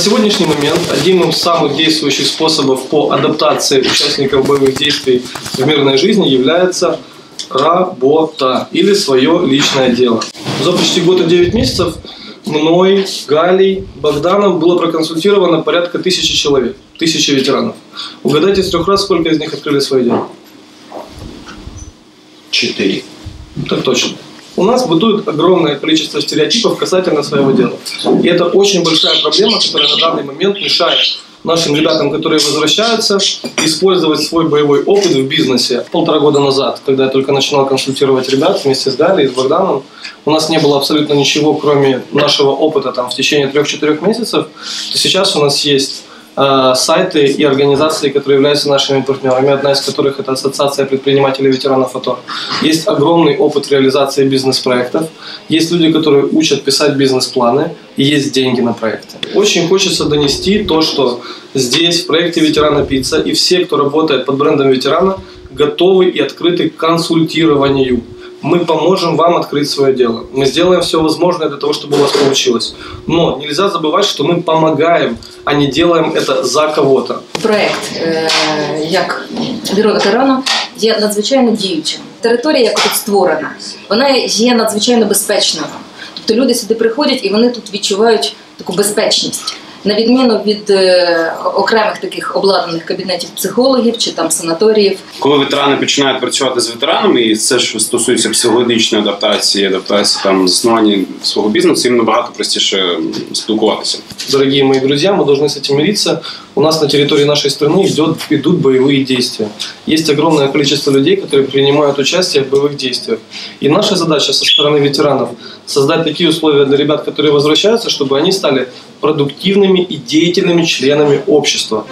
сегодняшний момент одним из самых действующих способов по адаптации участников боевых действий в мирной жизни является работа или свое личное дело. За почти год и 9 месяцев мной, Галей, Богданом было проконсультировано порядка тысячи человек, тысячи ветеранов. Угадайте с трех раз, сколько из них открыли свое дело? Четыре. Так точно. У нас бытует огромное количество стереотипов касательно своего дела. И это очень большая проблема, которая на данный момент мешает нашим ребятам, которые возвращаются, использовать свой боевой опыт в бизнесе. Полтора года назад, когда я только начинал консультировать ребят вместе с Галей и с Богданом, у нас не было абсолютно ничего, кроме нашего опыта там, в течение трех-четырех месяцев, то сейчас у нас есть э, сайты и организации, которые являются нашими партнерами, одна из которых это Ассоциация предпринимателей ветеранов АТО. Есть огромный опыт реализации бизнес-проектов, есть люди, которые учат писать бизнес-планы, и есть деньги на проекты. Очень хочется донести то, что здесь, в проекте «Ветерана Пицца», и все, кто работает под брендом «Ветерана», готовы и открыты к консультированию мы поможем вам открыть свое дело. Мы сделаем все возможное для того, чтобы у вас получилось. Но нельзя забывать, что мы помогаем, а не делаем это за кого-то. Проект е, як бюро ветерану є надзвичайно діючим. Територія, яка тут створена, вона є надзвичайно безпечною. Тобто люди сюди приходять і вони тут відчувають таку безпечність На відміну від е, окремих таких обладнаних кабінетів психологів чи там санаторіїв, Коли ветерани починають працювати з ветеранами, і це ж стосується психологічної адаптації, адаптації там заснування свого бізнесу, їм набагато простіше спілкуватися. Дорогие мои друзья, мы должны с этим мириться. У нас на территории нашей страны идет, идут боевые действия. Есть огромное количество людей, которые принимают участие в боевых действиях. И наша задача со стороны ветеранов создать такие условия для ребят, которые возвращаются, чтобы они стали продуктивными и деятельными членами общества.